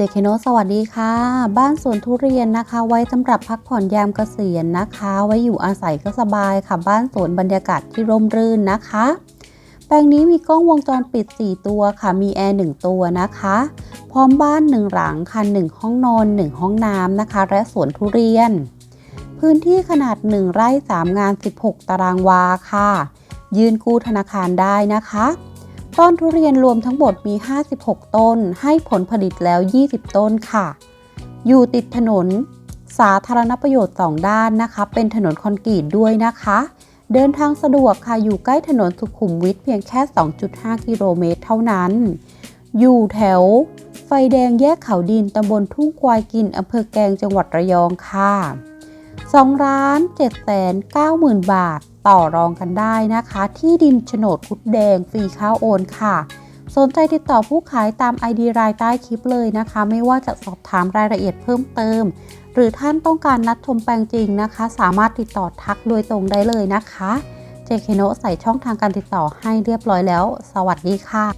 เจเคโนสวัสดีค่ะ บ้านสวนทุเรียนนะคะ ไว้สำหรับพักผ่อนยามเกษียณนะคะ ไว้อยู่อาศัยก็สบายค่ะ บ้านสวนบรรยากาศที่ร่มรื่นนะคะ แปลงนี้มีกล้องวงจรปิด 4 ตัวค่ะ มีแอร์ 1 ตัวนะคะ พร้อมบ้าน 1 หลังค่ะ1ห้องนอน 1 ห้องน้ำนะคะ และสวนทุเรียน พื้นที่ขนาด 1 ไร่ 3 งาน 16 ตารางวาค่ะ ยืนกู้ธนาคารได้นะคะ ต้นทุเรียนรวมทั้งหมดมี 56 ต้น ให้ผลผลิตแล้ว 20 ต้นค่ะ อยู่ติดถนน สาธารณประโยชน์ 2 ด้านนะคะ เป็นถนนคอนกรีตด้วยนะคะ เดินทางสะดวกค่ะ อยู่ใกล้ถนนสุขุมวิทเพียงแค่ 2.5 กิโลเมตรเท่านั้น อยู่แถว ไฟแดงแยกเขาดินตำบลทุ่งควายกินอำเภอแกลงจังหวัดระยองค่ะ 2ล้าน7แสน9หมื่นบาท ต่อรองกันได้นะคะ ที่ดินโฉนดคุดแดงฟรีข้าวโอนค่ะ สนใจติดต่อผู้ขายตาม ID รายใต้คลิปเลยนะคะ ไม่ว่าจะสอบถามรายละเอียดเพิ่มเติม หรือท่านต้องการนัดชมแปลงจริงนะคะ สามารถติดต่อทักโดยตรงได้เลยนะคะ เจเคโนใส่ช่องทางการติดต่อให้เรียบร้อยแล้ว สวัสดีค่ะ